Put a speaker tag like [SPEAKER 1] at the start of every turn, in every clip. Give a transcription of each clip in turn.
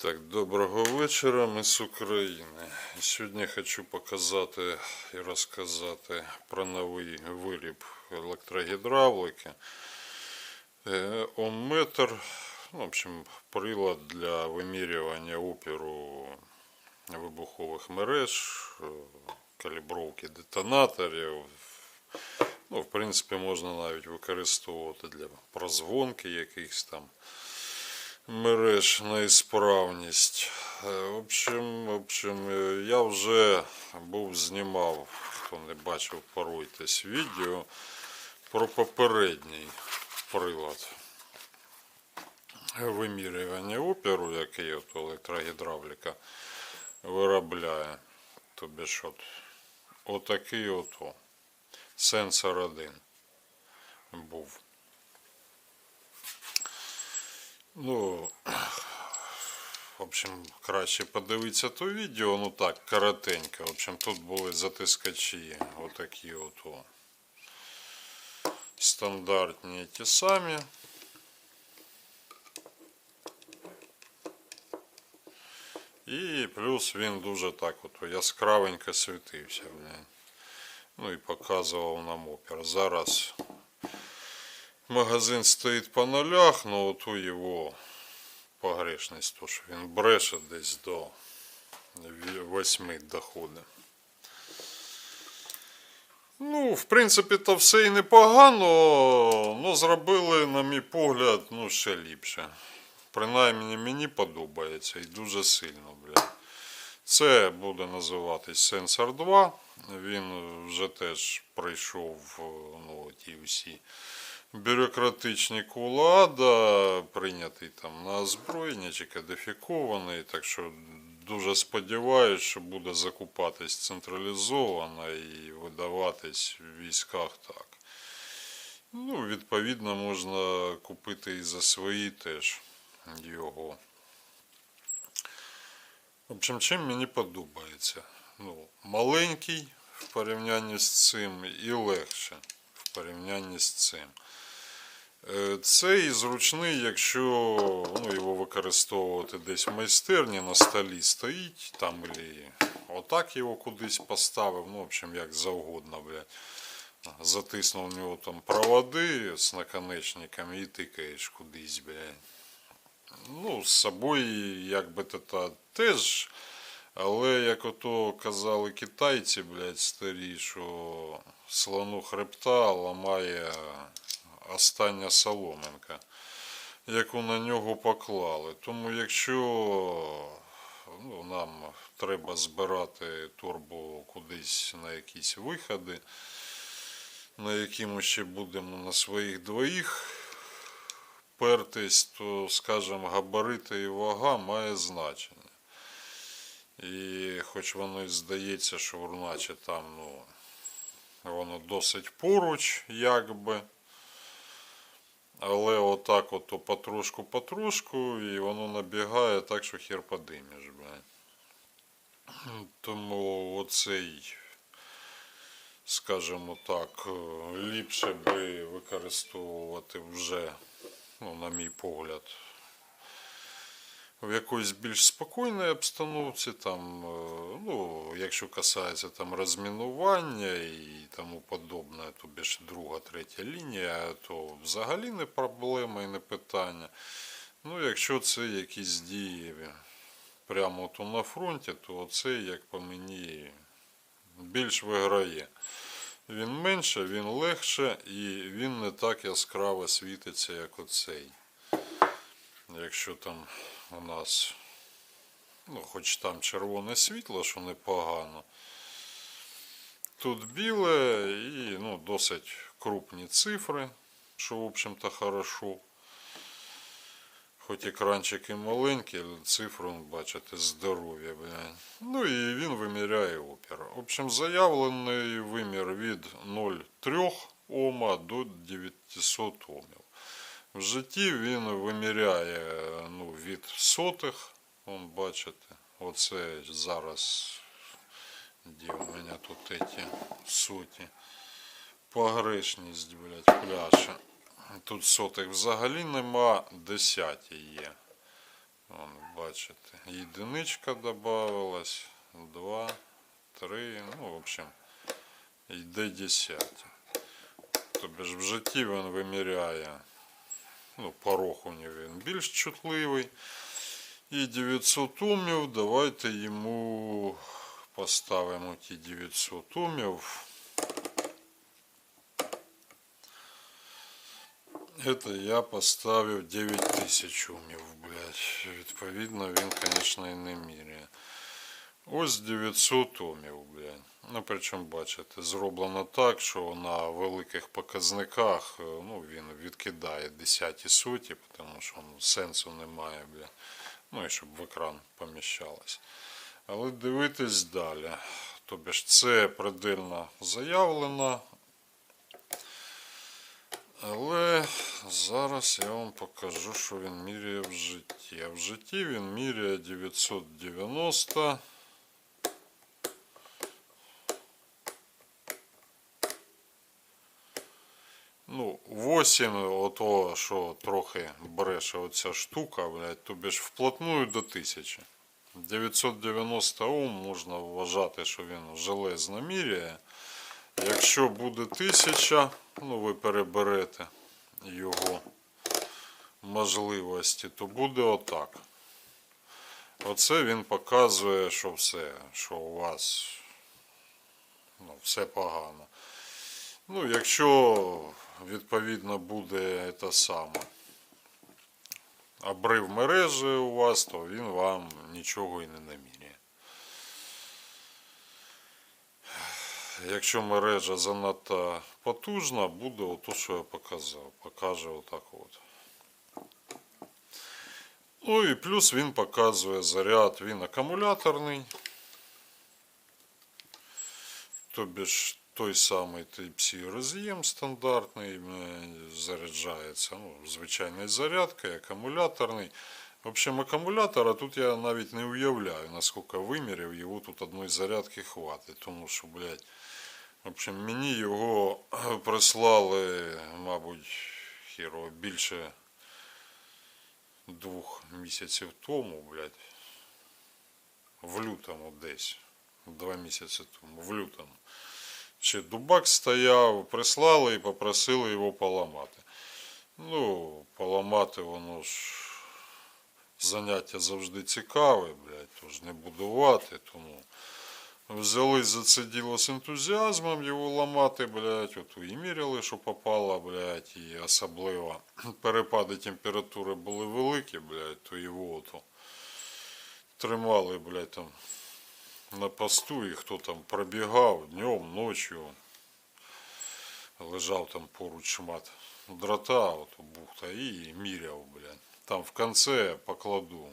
[SPEAKER 1] Так, доброго вечора, ми з України. Сьогодні хочу показати і розказати про новий виріб електрогідравлики. Е, Омметр, ну, в общем, прилад для вимірювання опіру вибухових мереж, е, калібровки детонаторів. Ну, в принципі, можна навіть використовувати для прозвонки якихось там мереж на ісправність. Е, В общем, в общем, е, я вже був знімав, хто не бачив, поруйтесь відео про попередній прилад вимірювання опіру, який от електрогідравліка виробляє. Тобі ж от отакий от сенсор один був. Ну, в общем, краще подивитися то відео, ну так, коротенько. В общем, тут були затискачі, отакі от о. Стандартні ті самі. І плюс він дуже так от яскравенько світився. Ну і показував нам опір. Зараз магазин стоїть по нулях, но от у його погрешність, то що він бреше десь до 8 доходить. Ну, в принципі, то все і непогано, але зробили, на мій погляд, ну, ще ліпше. Принаймні мені подобається і дуже сильно, бля. Це буде називатись Сенсор 2. Він вже теж пройшов ну, ті всі бюрократичні кулада, прийнятий там на озброєння чи кодифікований. Так що дуже сподіваюся, що буде закупатись централізовано і видаватись в військах так. Ну, відповідно, можна купити і за свої теж його. В общем, чим мені подобається? Ну, маленький в порівнянні з цим і легше порівнянні з цим. Е, Цей зручний, якщо ну, його використовувати десь в майстерні на столі стоїть, там і отак його кудись поставив, ну, в общем, як завгодно, блядь. Затиснув в нього там проводи з наконечниками і тикаєш кудись, блядь. Ну, з собою, як би то теж. Але як ото казали китайці, блядь, старі, що слону хребта ламає остання соломинка, яку на нього поклали. Тому якщо ну, нам треба збирати турбо кудись на якісь виходи, на які ми ще будемо на своїх двоїх пертись, то, скажімо, габарити і вага має значення. І хоч воно і здається, що наче там ну, воно досить поруч, якби. Але отак от потрошку-потрошку, і воно набігає так, що хер подимеш, блядь. Тому оцей, скажімо так, ліпше би використовувати вже, ну, на мій погляд, в якоїсь більш спокійній обстановці, там, е, ну, якщо касається там розмінування і тому подобне, то більше друга, третя лінія, то взагалі не проблема і не питання. Ну, якщо це якісь дії прямо то на фронті, то це, як по мені, більш виграє. Він менше, він легше і він не так яскраво світиться, як оцей. Якщо там у нас, ну, хоч там червоне світло, що непогано. Тут біле і ну, досить крупні цифри, що, в общем-то, хорошо. Хоч екранчик і маленький, але цифри, ну, бачите, здоров'я. Ну і він виміряє опір. В общем, заявлений вимір від 0,3 Ома до 900 Омів. В житті він виміряє ну, від сотих. Вон, бачите, оце зараз де у мене тут эти соті. Погрешність, блядь, пляша. Тут сотих взагалі нема, десяті є. Вон, бачите, єдиничка додавалась, два, три, ну, в общем, йде десяті. Тобі ж в житті він виміряє, ну, порог у нього він більш чутливий. І 900 умів, давайте йому поставимо ті 900 умів. Это я поставив 9000 умів, блядь. Відповідно, він, звісно, і не міряє. Ось 900 умів, блядь. Ну, причому, бачите, зроблено так, що на великих показниках е, ну, він відкидає десяті соті, тому що ну, сенсу немає, блядь. Ну і щоб в екран поміщалось. Але дивитись далі. Тобі ж це предельно заявлено. Але зараз я вам покажу, що він міряє в житті. А в житті він міряє 990. Ну, 8, ото, що трохи бреше оця штука, блядь, тобі ж вплотную до 1000. 990 Ом можна вважати, що він железно міряє. Якщо буде 1000, ну ви переберете його можливості, то буде отак. Оце він показує, що все, що у вас ну, все погано. Ну, якщо відповідно буде те саме обрив мережі у вас, то він вам нічого і не наміряє. Якщо мережа занадто потужна, буде ото, що я показав. Покаже отак от. Ну і плюс він показує заряд, він акумуляторний. Тобі ж той самий Type-C роз'єм стандартний е, заряджається. Ну, звичайний зарядка, акумуляторний. В общем, акумулятора тут я навіть не уявляю, наскільки вимірів, його тут одної зарядки хватить. Тому що, блядь, в общем, мені його прислали, мабуть, хіро більше двох місяців тому, блядь. В лютому десь. Два місяці тому, в лютому. Ще дубак стояв, прислали і попросили його поламати. Ну, поламати воно ж заняття завжди цікаве, блядь, тож не будувати, тому взялись за це діло з ентузіазмом його ламати, блядь, от і міряли, що попало, блядь, і особливо перепади температури були великі, блядь, то його ото тримали, блядь, там на посту, і хто там пробігав днем, ночі. Лежав там поруч шмат дрота, от бухта, і міряв, блядь. Там в конце покладу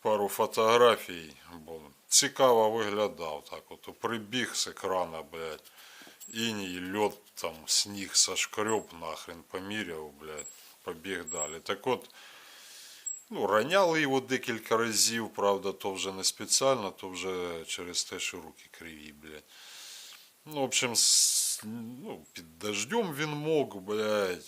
[SPEAKER 1] пару фотографій, бо цікаво виглядав так. От прибіг з екрана, блядь. Іній, льот, там, сніг сошкреб нахрен, поміряв, блядь, побіг далі. Так от, Ну, раняли його декілька разів, правда, то вже не спеціально, то вже через те, що руки криві, блядь. Ну, в общем, ну, під дождем він мог, блядь.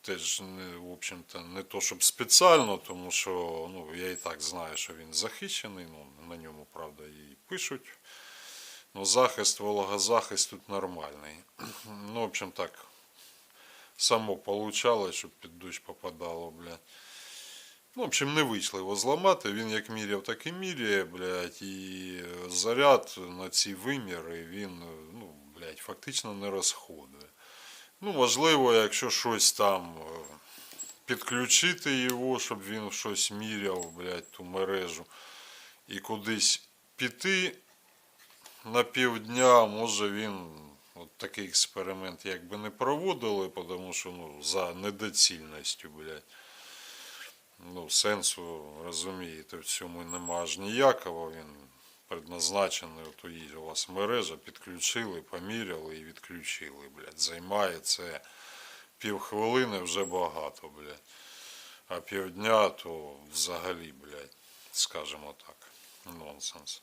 [SPEAKER 1] Теж, не, в общем-то, не то, щоб спеціально, тому що ну, я і так знаю, що він захищений, ну, на ньому, правда, і пишуть. Ну, захист, вологозахист тут нормальний. Ну, в общем, так, само получалось, щоб під дощ попадало, блядь. Ну, в общем, не вийшло його зламати. Він як міряв, так і міряє, блядь, і е, заряд на ці виміри він, е, ну, блядь, фактично не розходує. Ну, можливо, якщо щось там е, підключити його, щоб він щось міряв, блядь, ту мережу, і кудись піти на півдня, може він. От такий експеримент якби не проводили, тому що ну, за недоцільністю, блядь. Ну, сенсу, розумієте, в цьому нема аж ніякого. Він предназначений, от є у вас мережа, підключили, поміряли і відключили, блядь. Займає це півхвилини вже багато, блядь. А півдня то взагалі, блядь, скажімо так, нонсенс.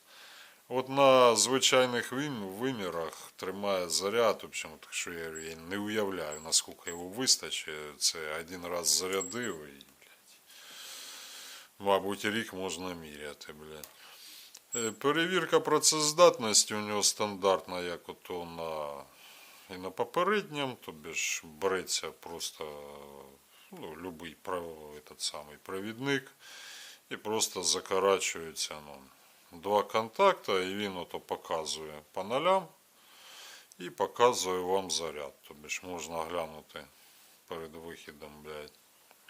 [SPEAKER 1] От на звичайних вимірах тримає заряд, в общем, так що я, я не уявляю, наскільки його вистачить. Це один раз зарядив і, мабуть, рік можна міряти, блядь. Е, Перевірка працездатності у нього стандартна, як ото на і на попередньому, тобі ж береться просто ну, любий прав- этот самий провідник і просто закорачується ну, два контакти, і він ото показує по нолям і показує вам заряд. Тобі ж можна глянути перед вихідом, блядь,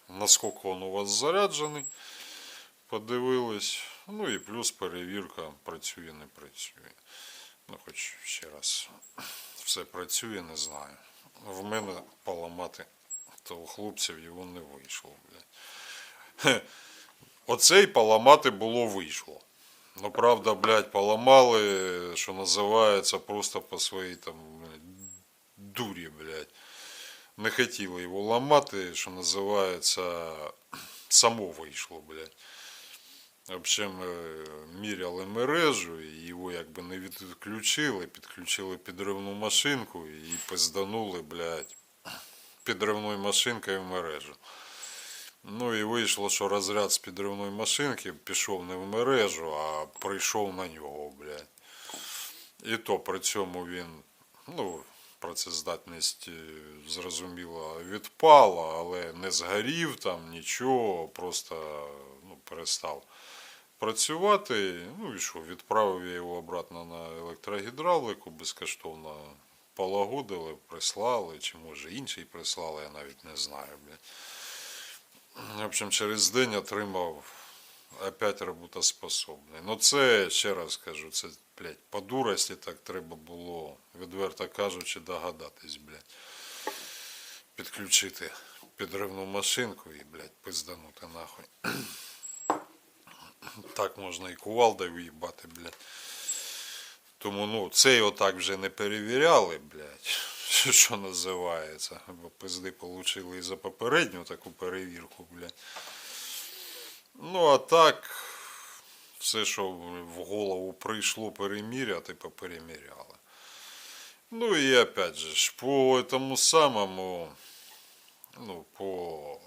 [SPEAKER 1] наскільки він у вас заряджений. Подивились. Ну і плюс перевірка працює, не працює. Ну, хоч ще раз, все працює, не знаю. В мене поламати, то у хлопців його не вийшло, блядь. Оцей поламати було вийшло. Ну, правда, блядь, поламали, що називається, просто по своїй там дурі, блядь. Не хотіли його ламати, що називається, само вийшло, блядь. Общем, е, міряли мережу, і його якби не відключили, підключили підривну машинку і пизданули, блядь, підривною машинкою в мережу. Ну і вийшло, що розряд з підривної машинки пішов не в мережу, а прийшов на нього, блядь. І то при цьому він, ну, працездатність е, зрозуміло відпала, але не згорів там нічого, просто ну, перестав працювати. Ну і що, відправив я його обратно на електрогідравлику, безкоштовно полагодили, прислали, чи може інший прислали, я навіть не знаю. В общем, через день отримав опять роботоспособний. Ну це, ще раз кажу, це, блядь, по дурості так треба було, відверто кажучи, догадатись, блядь. Підключити підривну машинку і, блядь, пизданути нахуй. Так можна і кувалдою в'їбати, блядь. Тому ну, цей отак вже не перевіряли, блядь, що називається. Бо пизди получили і за попередню таку перевірку, блядь. Ну, а так, все, що в голову прийшло переміряти, попереміряли. Ну і опять же, по тому самому, ну, по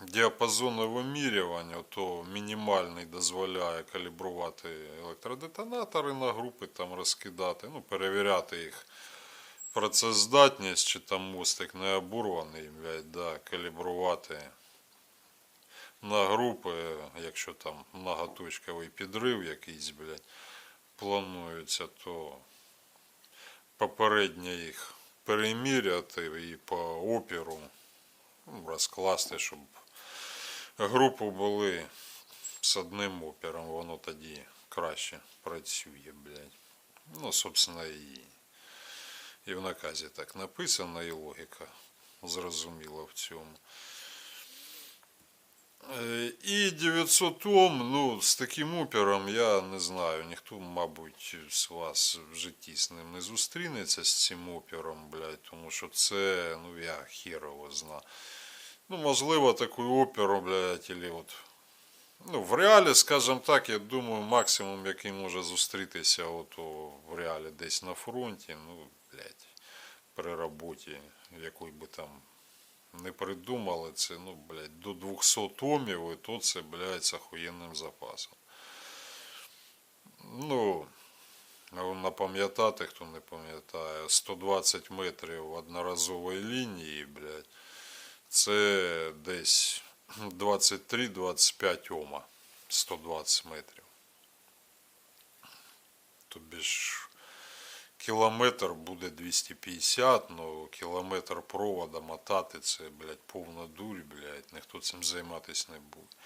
[SPEAKER 1] діапазону вимірювання, то мінімальний дозволяє калібрувати електродетонатори на групи, там розкидати, ну, перевіряти їх працездатність, чи там мостик не обурваний, блядь, да, калібрувати на групи, якщо там многоточковий підрив якийсь, блядь, планується, то попередньо їх переміряти і по опіру ну, розкласти, щоб групи були з одним опіром, воно тоді краще працює, блядь. Ну, собственно, і, і в наказі так написано, і логіка зрозуміла в цьому. Е, І 900 Ом, ну, з таким опером, я не знаю, ніхто, мабуть, з вас в житті з ним не зустрінеться з цим опером, блядь, тому що це, ну, я хірово знаю. Ну, можливо, такий опер, блядь, или от, ну, в реалі, скажімо так, я думаю, максимум, який може зустрітися от, в реалі десь на фронті, ну, блядь, при роботі, якої би там не придумали це, ну, блядь, до 200 томів, і то це, блядь, з охуєнним запасом. Ну, напам'ятати, хто не пам'ятає, 120 метрів одноразової лінії, блядь, це десь 23-25 ома, 120 метрів. Тобі ж кілометр буде 250, ну кілометр провода мотати це, блядь, повна дурь, блядь, ніхто цим займатися не буде.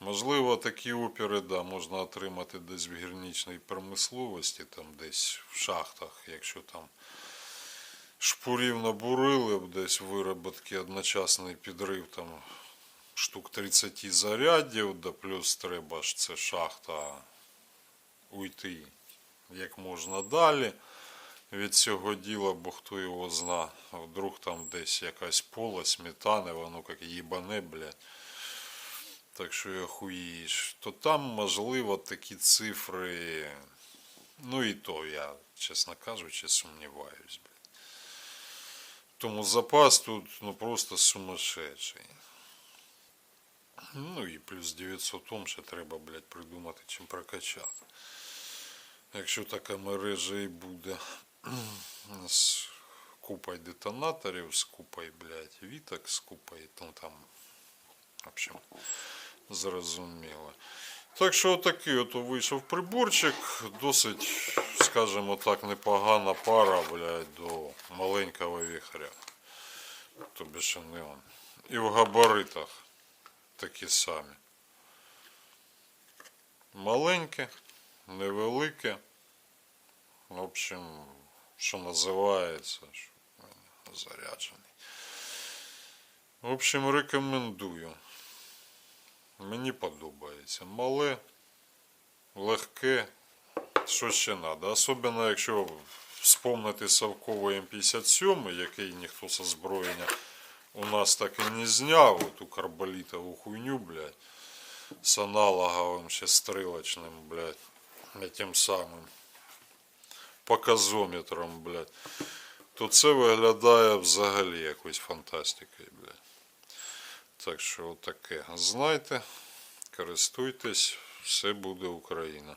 [SPEAKER 1] Можливо, такі опери, да, можна отримати десь в гірничній промисловості, там десь в шахтах, якщо там шпурів набурили, б десь вироботки одночасний підрив там штук 30 зарядів, да плюс треба ж це шахта уйти як можна далі від цього діла, бо хто його зна. Вдруг там десь якась пола, сметани, воно як їбане, блядь. Так що я хуїш. То там, можливо, такі цифри. Ну і то я, чесно кажучи, сумніваюсь. Тому запас тут ну просто сумасшедший. Ну і плюс 900 Ом ще треба, блядь, придумати, чим прокачати. Якщо така мережа і буде з купою детонаторів, з купою, блядь, віток, з купою, ну там, в общем, зрозуміло. Так що отакий от вийшов приборчик, досить, скажімо так, непогана пара, блядь, до маленького віхря. Тобі що не он. І в габаритах такі самі. Маленьке, невелике. В общем, що називається, що заряджений. В общем, рекомендую. Мені подобається. Мале, легке, що ще треба. Особливо, якщо вспомнити совковий М57, який ніхто з озброєння у нас так і не зняв, оту карболітову хуйню, блядь, з аналоговим ще стрілочним, блядь, тим самим показометром, блядь, то це виглядає взагалі якоюсь фантастикою, блядь. Так що отаке. Знайте, користуйтесь, все буде Україна.